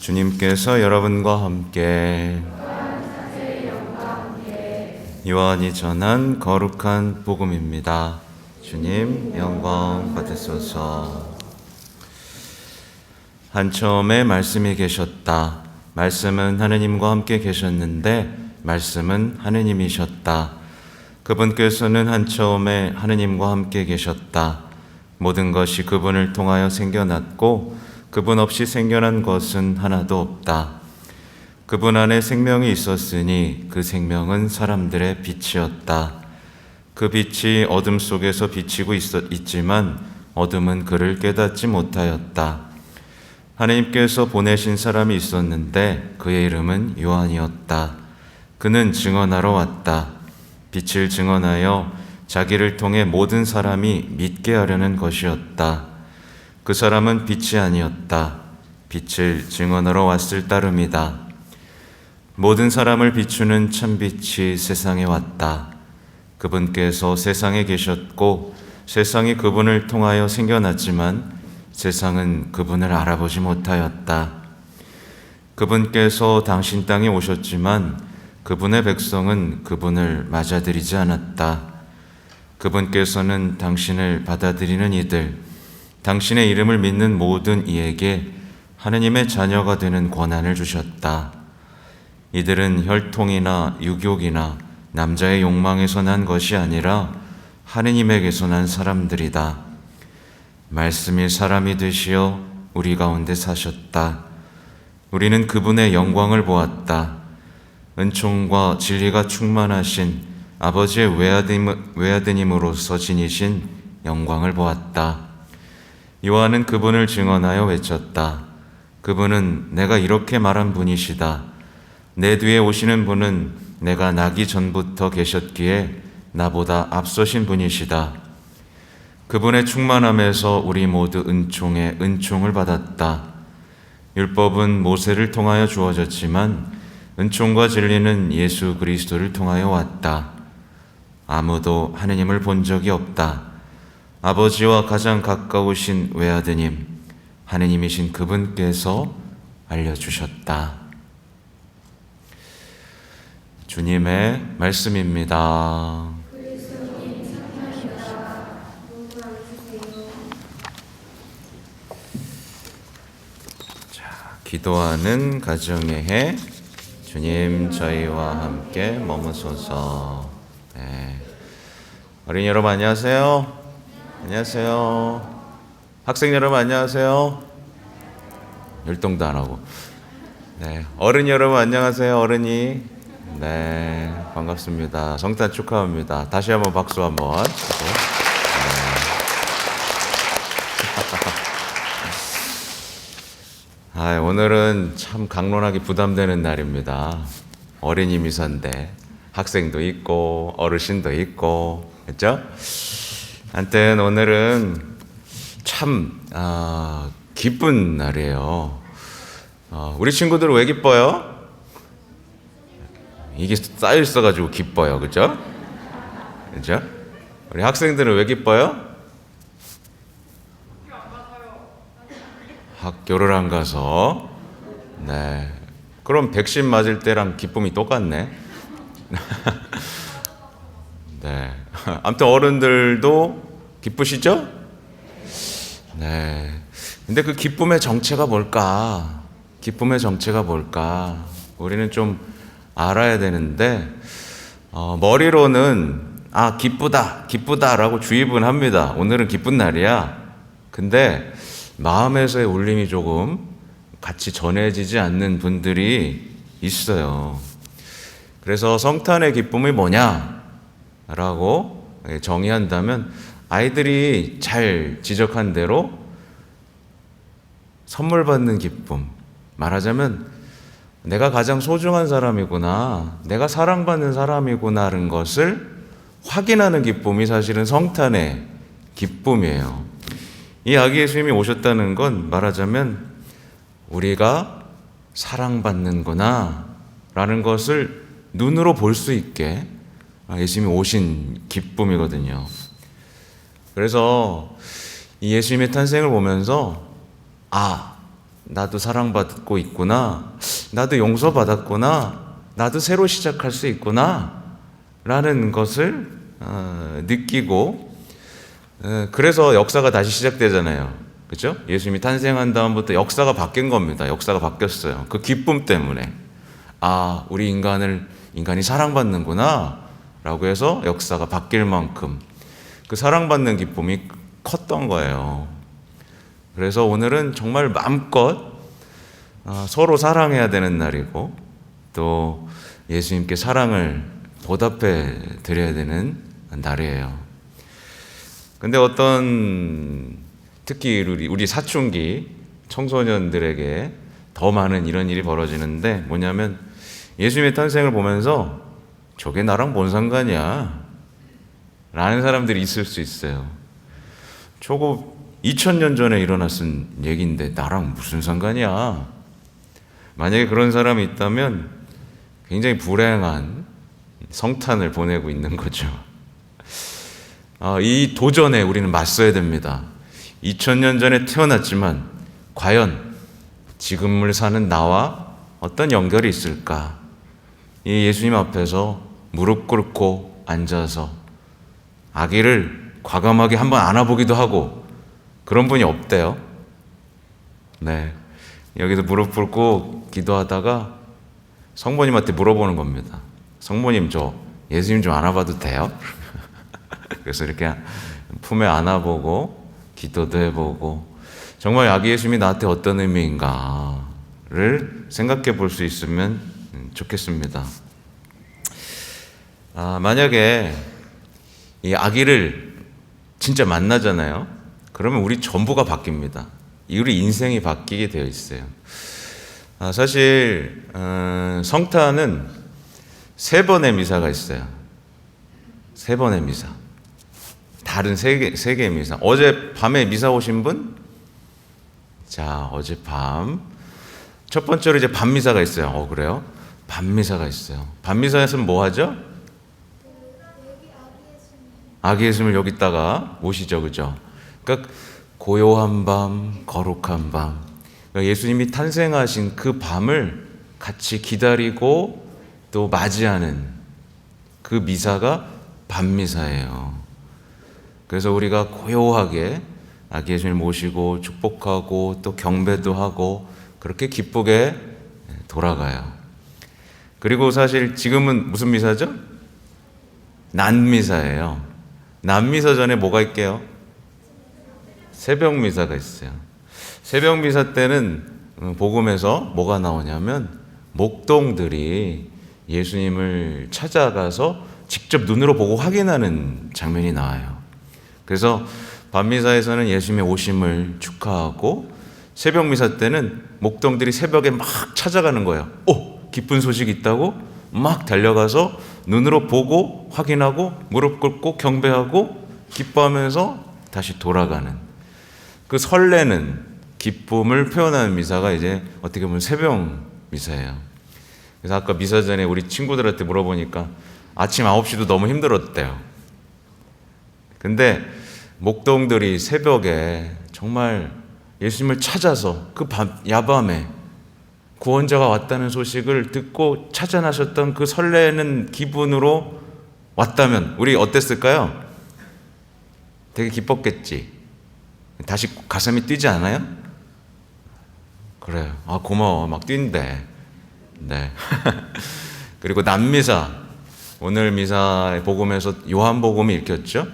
주님께서 여러분과 함께 요한이 전한 거룩한 복음입니다. 주님 영광 받으소서. 한처음에 말씀이 계셨다. 말씀은 하느님과 함께 계셨는데 말씀은 하느님이셨다. 그분께서는 한처음에 하느님과 함께 계셨다. 모든 것이 그분을 통하여 생겨났고 그분 없이 생겨난 것은 하나도 없다. 그분 안에 생명이 있었으니 그 생명은 사람들의 빛이었다. 그 빛이 어둠 속에서 비치고 있었, 있지만 어둠은 그를 깨닫지 못하였다. 하나님께서 보내신 사람이 있었는데 그의 이름은 요한이었다. 그는 증언하러 왔다. 빛을 증언하여 자기를 통해 모든 사람이 믿게 하려는 것이었다. 그 사람은 빛이 아니었다. 빛을 증언하러 왔을 따름이다. 모든 사람을 비추는 참빛이 세상에 왔다. 그분께서 세상에 계셨고 세상이 그분을 통하여 생겨났지만 세상은 그분을 알아보지 못하였다. 그분께서 당신 땅에 오셨지만 그분의 백성은 그분을 맞아들이지 않았다. 그분께서는 당신을 받아들이는 이들, 당신의 이름을 믿는 모든 이에게 하느님의 자녀가 되는 권한을 주셨다. 이들은 혈통이나 유욕이나 남자의 욕망에서 난 것이 아니라 하느님에게서 난 사람들이다. 말씀이 사람이 되시어 우리 가운데 사셨다. 우리는 그분의 영광을 보았다. 은총과 진리가 충만하신 아버지의 외아드님, 외아드님으로서 지니신 영광을 보았다. 요한은 그분을 증언하여 외쳤다. 그분은 내가 이렇게 말한 분이시다. 내 뒤에 오시는 분은 내가 나기 전부터 계셨기에 나보다 앞서신 분이시다. 그분의 충만함에서 우리 모두 은총에 은총을 받았다. 율법은 모세를 통하여 주어졌지만 은총과 진리는 예수 그리스도를 통하여 왔다. 아무도 하느님을 본 적이 없다. 아버지와 가장 가까우신 외아드님, 하느님이신 그분께서 알려주셨다. 주님의 말씀입니다. 자, 기도하는 가정의 해 주님 저희와 함께 머무소서. 네. 어린이 여러분 안녕하세요. 안녕하세요. 학생 여러분 안녕하세요. 열동도 안 하고. 네. 어른이 여러분 안녕하세요. 어른이. 네. 반갑습니다. 성탄 축하합니다. 다시 한번 박수 한번. 아, 오늘은 참 강론하기 부담되는 날입니다. 어린이 미사인데 학생도 있고 어르신도 있고 그렇죠? 한ten 오늘은 참 아, 기쁜 날이에요. 어, 우리 친구들은 왜 기뻐요? 이게 쌓여 있어가지고 기뻐요, 그죠? 그죠? 우리 학생들은 왜 기뻐요? 학교를 안 가서. 네. 그럼 백신 맞을 때랑 기쁨이 똑같네. 네. 아무튼 어른들도 기쁘시죠? 네. 근데 그 기쁨의 정체가 뭘까? 기쁨의 정체가 뭘까? 우리는 좀 알아야 되는데, 어, 머리로는, 아, 기쁘다, 기쁘다라고 주입은 합니다. 오늘은 기쁜 날이야. 근데 마음에서의 울림이 조금 같이 전해지지 않는 분들이 있어요. 그래서 성탄의 기쁨이 뭐냐? 라고 정의한다면 아이들이 잘 지적한 대로 선물 받는 기쁨. 말하자면 내가 가장 소중한 사람이구나. 내가 사랑받는 사람이구나라는 것을 확인하는 기쁨이 사실은 성탄의 기쁨이에요. 이 아기 예수님이 오셨다는 건 말하자면 우리가 사랑받는구나 라는 것을 눈으로 볼 수 있게 예수님이 오신 기쁨이거든요. 그래서 이 예수님의 탄생을 보면서 아, 나도 사랑받고 있구나. 나도 용서받았구나. 나도 새로 시작할 수 있구나. 라는 것을 어, 느끼고 어, 그래서 역사가 다시 시작되잖아요. 그죠? 예수님이 탄생한 다음부터 역사가 바뀐 겁니다. 역사가 바뀌었어요. 그 기쁨 때문에. 아, 우리 인간을, 인간이 사랑받는구나. 라고 해서 역사가 바뀔 만큼 그 사랑받는 기쁨이 컸던 거예요. 그래서 오늘은 정말 마음껏 어, 서로 사랑해야 되는 날이고 또 예수님께 사랑을 보답해 드려야 되는 날이에요. 근데 어떤 특히 우리, 우리 사춘기 청소년들에게 더 많은 이런 일이 벌어지는데 뭐냐면 예수님의 탄생을 보면서 저게 나랑 뭔 상관이야? 라는 사람들이 있을 수 있어요. 저거 2000년 전에 일어났은 얘기인데 나랑 무슨 상관이야? 만약에 그런 사람이 있다면 굉장히 불행한 성탄을 보내고 있는 거죠. 아, 이 도전에 우리는 맞서야 됩니다. 2000년 전에 태어났지만 과연 지금을 사는 나와 어떤 연결이 있을까? 이 예수님 앞에서 무릎 꿇고 앉아서 아기를 과감하게 한번 안아보기도 하고 그런 분이 없대요. 네. 여기서 무릎 꿇고 기도하다가 성모님한테 물어보는 겁니다. 성모님, 저 예수님 좀 안아봐도 돼요? 그래서 이렇게 품에 안아보고 기도도 해보고 정말 아기 예수님이 나한테 어떤 의미인가를 생각해 볼 수 있으면 좋겠습니다. 아, 만약에 이 아기를 진짜 만나잖아요. 그러면 우리 전부가 바뀝니다. 우리 인생이 바뀌게 되어 있어요. 아, 사실 어, 성탄은 세 번의 미사가 있어요. 세 번의 미사. 다른 세 개, 세 개의 미사. 어제 밤에 미사 오신 분? 자, 어제 밤. 첫 번째로 이제 밤미사가 있어요. 어, 그래요? 밤미사가 있어요. 밤미사에서는 뭐 하죠? 아기 예수님을 여기다가 모시죠, 그죠? 그러니까 고요한 밤, 거룩한 밤. 그러니까 예수님이 탄생하신 그 밤을 같이 기다리고 또 맞이하는 그 미사가 밤미사예요. 그래서 우리가 고요하게 아기 예수님을 모시고 축복하고 또 경배도 하고 그렇게 기쁘게 돌아가요. 그리고 사실 지금은 무슨 미사죠? 난미사예요. 난미사 전에 뭐가 있게요? 새벽 미사가 있어요. 새벽 미사 때는 복음에서 뭐가 나오냐면 목동들이 예수님을 찾아가서 직접 눈으로 보고 확인하는 장면이 나와요. 그래서 밤미사에서는 예수님의 오심을 축하하고 새벽 미사 때는 목동들이 새벽에 막 찾아가는 거예요. 오, 기쁜 소식이 있다고 막 달려가서 눈으로 보고 확인하고 무릎 꿇고 경배하고 기뻐하면서 다시 돌아가는 그 설레는 기쁨을 표현하는 미사가 이제 어떻게 보면 새벽 미사예요. 그래서 아까 미사 전에 우리 친구들한테 물어보니까 아침 9시도 너무 힘들었대요. 근데 목동들이 새벽에 정말 예수님을 찾아서 그 밤, 야밤에 구원자가 왔다는 소식을 듣고 찾아나셨던 그 설레는 기분으로 왔다면 우리 어땠을까요? 되게 기뻤겠지. 다시 가슴이 뛰지 않아요? 그래요. 아, 고마워. 막 뛴대. 네. 그리고 남미사. 오늘 미사 복음에서 요한복음이 읽혔죠?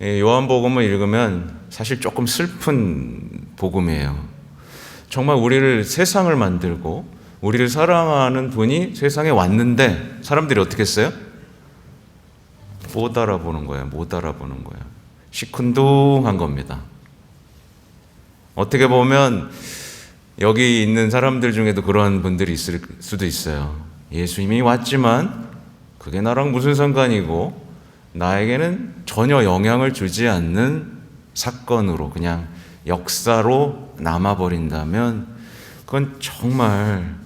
요한복음을 읽으면 사실 조금 슬픈 복음이에요. 정말 우리를 세상을 만들고 우리를 사랑하는 분이 세상에 왔는데 사람들이 어떻게 했어요? 못 알아보는 거예요. 못 알아보는 거예요. 시큰둥한 겁니다. 어떻게 보면 여기 있는 사람들 중에도 그런 분들이 있을 수도 있어요. 예수님이 왔지만 그게 나랑 무슨 상관이고 나에게는 전혀 영향을 주지 않는 사건으로 그냥 역사로 남아버린다면 그건 정말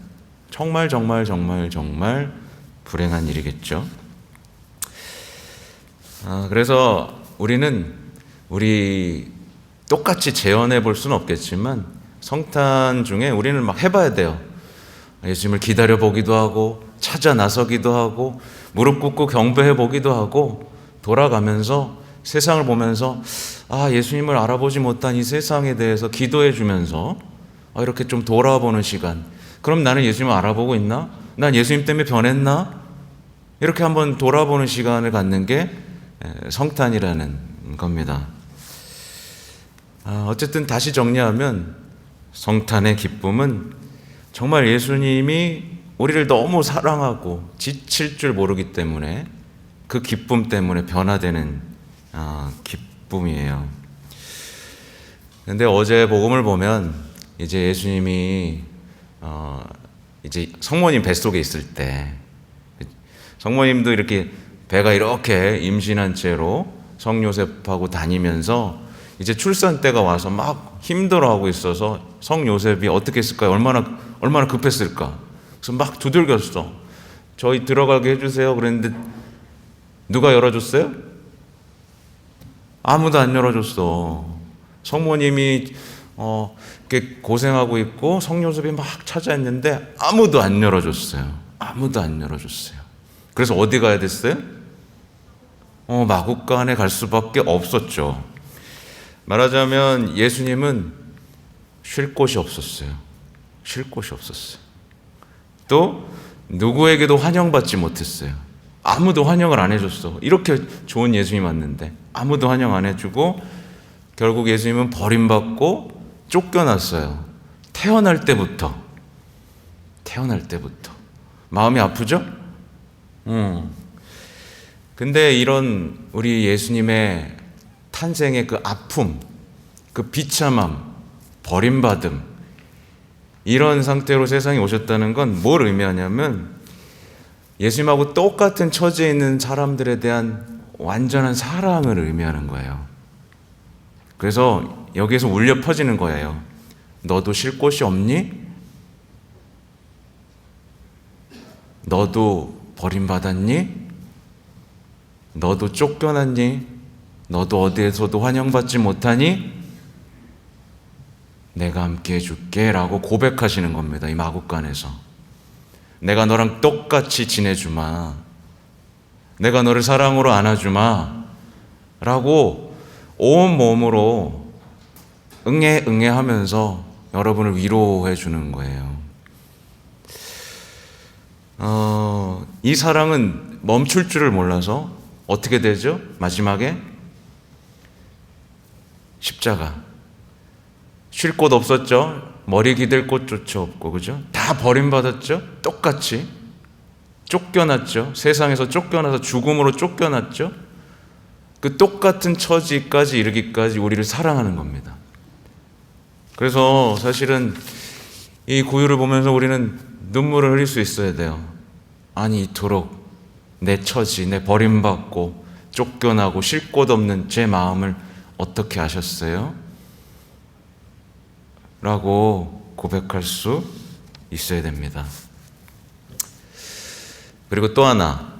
정말 정말 정말 정말 불행한 일이겠죠. 아, 그래서 우리는 우리 똑같이 재현해 볼 수는 없겠지만 성탄 중에 우리는 막 해봐야 돼요. 예수님을 기다려 보기도 하고 찾아 나서기도 하고 무릎 꿇고 경배해 보기도 하고 돌아가면서 세상을 보면서 아 예수님을 알아보지 못한 이 세상에 대해서 기도해 주면서 아, 이렇게 좀 돌아보는 시간. 그럼 나는 예수님을 알아보고 있나? 난 예수님 때문에 변했나? 이렇게 한번 돌아보는 시간을 갖는 게 에, 성탄이라는 겁니다. 아, 어쨌든 다시 정리하면 성탄의 기쁨은 정말 예수님이 우리를 너무 사랑하고 지칠 줄 모르기 때문에 그 기쁨 때문에 변화되는 아, 기쁨 이에요. 근데 어제 복음을 보면 이제 예수님이 어, 이제 성모님 뱃속에 있을 때 성모님도 이렇게 배가 이렇게 임신한 채로 성요셉하고 다니면서 이제 출산 때가 와서 막 힘들어하고 있어서 성요셉이 어떻게 했을까요? 얼마나 얼마나 급했을까? 그래서 막 두들겼어. 저희 들어가게 해주세요. 그랬는데 누가 열어줬어요? 아무도 안 열어줬어. 성모님이 어, 이렇게 고생하고 있고 성요셉이 막 찾아했는데 아무도 안 열어줬어요. 아무도 안 열어줬어요. 그래서 어디 가야 됐어요? 어, 마국간에 갈 수밖에 없었죠. 말하자면 예수님은 쉴 곳이 없었어요. 쉴 곳이 없었어요. 또 누구에게도 환영받지 못했어요. 아무도 환영을 안 해줬어. 이렇게 좋은 예수님 왔는데 아무도 환영 안 해주고 결국 예수님은 버림받고 쫓겨났어요. 태어날 때부터. 태어날 때부터. 마음이 아프죠? 음. 근데 이런 우리 예수님의 탄생의 그 아픔, 그 비참함, 버림받음, 이런 상태로 세상에 오셨다는 건 뭘 의미하냐면 예수님하고 똑같은 처지에 있는 사람들에 대한 완전한 사랑을 의미하는 거예요. 그래서 여기에서 울려 퍼지는 거예요. 너도 쉴 곳이 없니? 너도 버림받았니? 너도 쫓겨났니? 너도 어디에서도 환영받지 못하니? 내가 함께 해줄게 라고 고백하시는 겁니다. 이 마국간에서. 내가 너랑 똑같이 지내주마. 내가 너를 사랑으로 안아주마. 라고 온 몸으로 응애 응애 하면서 여러분을 위로해 주는 거예요. 어, 이 사랑은 멈출 줄을 몰라서 어떻게 되죠? 마지막에 십자가. 쉴 곳 없었죠? 머리 기댈 곳조차 없고, 그죠? 다 버림받았죠? 똑같이. 쫓겨났죠? 세상에서 쫓겨나서 죽음으로 쫓겨났죠? 그 똑같은 처지까지 이르기까지 우리를 사랑하는 겁니다. 그래서 사실은 이 구유를 보면서 우리는 눈물을 흘릴 수 있어야 돼요. 아니, 이토록 내 처지, 내 버림받고 쫓겨나고 쉴 곳 없는 제 마음을 어떻게 아셨어요? 라고 고백할 수 있어야 됩니다. 그리고 또 하나,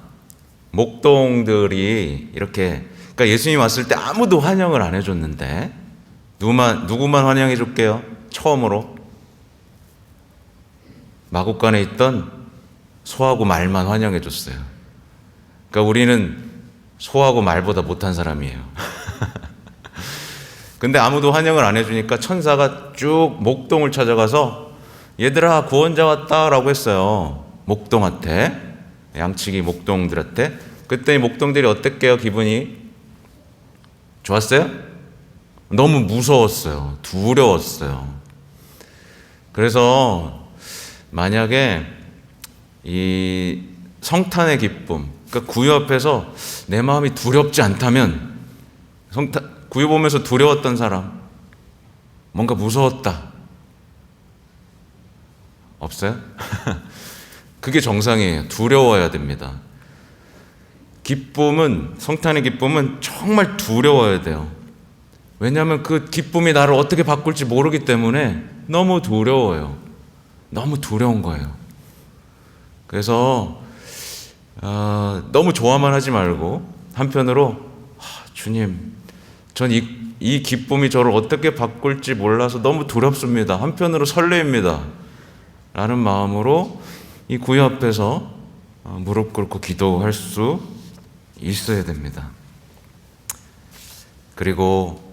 목동들이 이렇게, 그러니까 예수님 왔을 때 아무도 환영을 안 해줬는데, 누구만, 누구만 환영해 줄게요? 처음으로. 마국간에 있던 소하고 말만 환영해 줬어요. 그러니까 우리는 소하고 말보다 못한 사람이에요. 근데 아무도 환영을 안 해주니까 천사가 쭉 목동을 찾아가서 얘들아 구원자 왔다라고 했어요. 목동한테 양치기 목동들한테 그때 이 목동들이 어땠게요 기분이 좋았어요? 너무 무서웠어요. 두려웠어요. 그래서 만약에 이 성탄의 기쁨, 그러니까 구유 앞에서 내 마음이 두렵지 않다면 성탄 구유 보면서 두려웠던 사람, 뭔가 무서웠다. 없어요? 그게 정상이에요. 두려워야 됩니다. 기쁨은, 성탄의 기쁨은 정말 두려워야 돼요. 왜냐하면 그 기쁨이 나를 어떻게 바꿀지 모르기 때문에 너무 두려워요. 너무 두려운 거예요. 그래서 어, 너무 좋아만 하지 말고 한편으로 아, 주님 전 이 이 기쁨이 저를 어떻게 바꿀지 몰라서 너무 두렵습니다. 한편으로 설레입니다. 라는 마음으로 이 구유 앞에서 어, 무릎 꿇고 기도할 수 있어야 됩니다. 그리고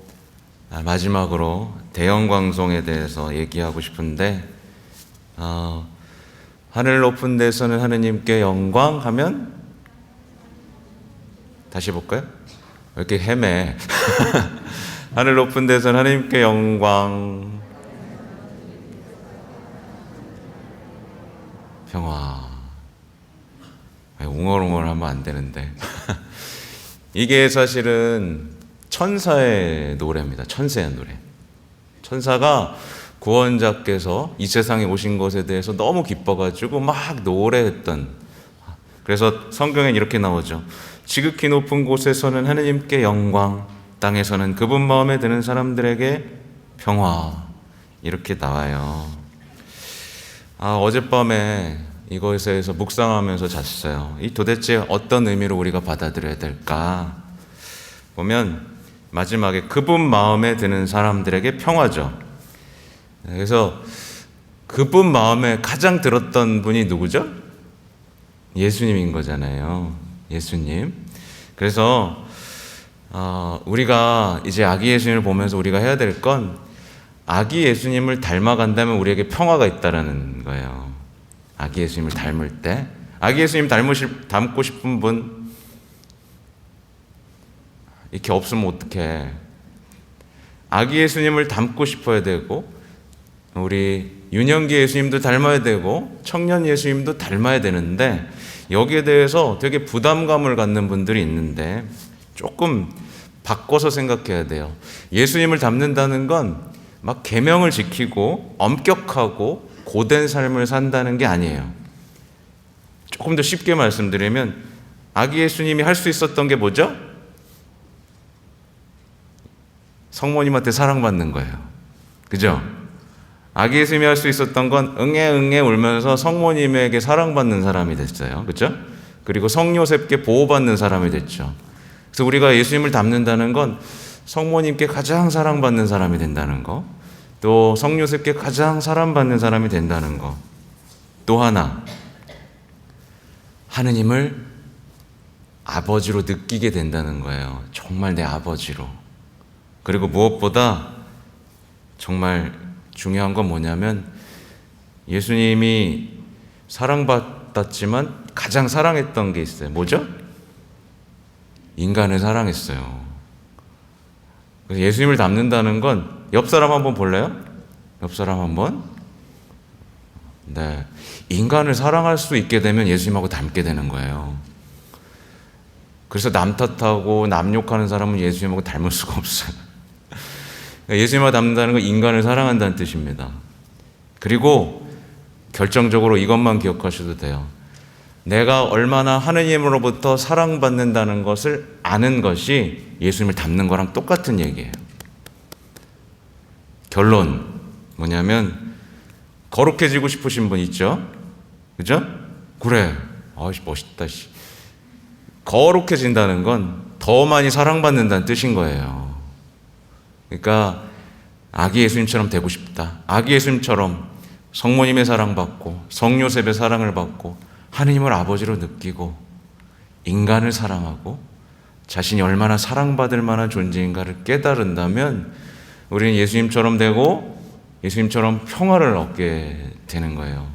아, 마지막으로 대형 방송에 대해서 얘기하고 싶은데 어, 하늘 높은 데서는 하느님께 영광 하면 다시 볼까요? 왜 이렇게 헤매? 하늘 높은 데서는 하느님께 영광 평화 아니, 웅얼웅얼 하면 안 되는데 이게 사실은 천사의 노래입니다. 천사의 노래. 천사가 구원자께서 이 세상에 오신 것에 대해서 너무 기뻐가지고 막 노래했던. 그래서 성경엔 이렇게 나오죠. 지극히 높은 곳에서는 하느님께 영광, 땅에서는 그분 마음에 드는 사람들에게 평화. 이렇게 나와요. 아, 어젯밤에 이것에서 묵상하면서 잤어요. 이 도대체 어떤 의미로 우리가 받아들여야 될까? 보면 마지막에 그분 마음에 드는 사람들에게 평화죠. 그래서 그분 마음에 가장 들었던 분이 누구죠? 예수님인 거잖아요. 예수님. 그래서 어, 우리가 이제 아기 예수님을 보면서 우리가 해야 될 건 아기 예수님을 닮아간다면 우리에게 평화가 있다라는 거예요. 아기 예수님을 닮을 때 아기 예수님 닮으실 닮고 싶은 분 이렇게 없으면 어떡해. 아기 예수님을 닮고 싶어야 되고, 우리 윤영기 예수님도 닮아야 되고, 청년 예수님도 닮아야 되는데, 여기에 대해서 되게 부담감을 갖는 분들이 있는데, 조금 바꿔서 생각해야 돼요. 예수님을 닮는다는 건 막 계명을 지키고 엄격하고 고된 삶을 산다는 게 아니에요. 조금 더 쉽게 말씀드리면 아기 예수님이 할 수 있었던 게 뭐죠? 성모님한테 사랑받는 거예요. 그죠? 아기 예수님이 할 수 있었던 건 응애 응애 울면서 성모님에게 사랑받는 사람이 됐어요. 그죠? 그리고 성요셉께 보호받는 사람이 됐죠. 그래서 우리가 예수님을 닮는다는 건 성모님께 가장 사랑받는 사람이 된다는 거, 또 성요셉께 가장 사랑받는 사람이 된다는 거, 또 하나, 하느님을 아버지로 느끼게 된다는 거예요. 정말 내 아버지로. 그리고 무엇보다 정말 중요한 건 뭐냐면 예수님이 사랑받았지만 가장 사랑했던 게 있어요. 뭐죠? 인간을 사랑했어요. 그래서 예수님을 닮는다는 건 옆 사람 한번 볼래요? 옆 사람 한번. 네. 인간을 사랑할 수 있게 되면 예수님하고 닮게 되는 거예요. 그래서 남 탓하고 남 욕하는 사람은 예수님하고 닮을 수가 없어요. 예수님을 닮는다는 건 인간을 사랑한다는 뜻입니다. 그리고 결정적으로 이것만 기억하셔도 돼요. 내가 얼마나 하느님으로부터 사랑받는다는 것을 아는 것이 예수님을 닮는 거랑 똑같은 얘기예요. 결론 뭐냐면 거룩해지고 싶으신 분 있죠? 그죠? 그래. 아씨 멋있다 씨. 거룩해진다는 건 더 많이 사랑받는다는 뜻인 거예요. 그러니까 아기 예수님처럼 되고 싶다. 아기 예수님처럼 성모님의 사랑받고 성요셉의 사랑을 받고 하느님을 아버지로 느끼고 인간을 사랑하고 자신이 얼마나 사랑받을 만한 존재인가를 깨달은다면 우리는 예수님처럼 되고 예수님처럼 평화를 얻게 되는 거예요.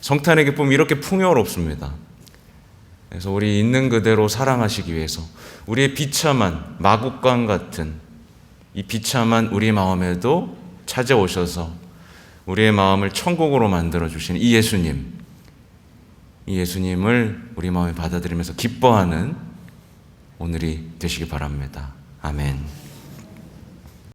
성탄의 기쁨이 이렇게 풍요롭습니다. 그래서 우리 있는 그대로 사랑하시기 위해서 우리의 비참한 마국간 같은 이 비참한 우리 마음에도 찾아오셔서 우리의 마음을 천국으로 만들어 주시는 이 예수님, 이 예수님을 우리 마음에 받아들이면서 기뻐하는 오늘이 되시기 바랍니다. 아멘.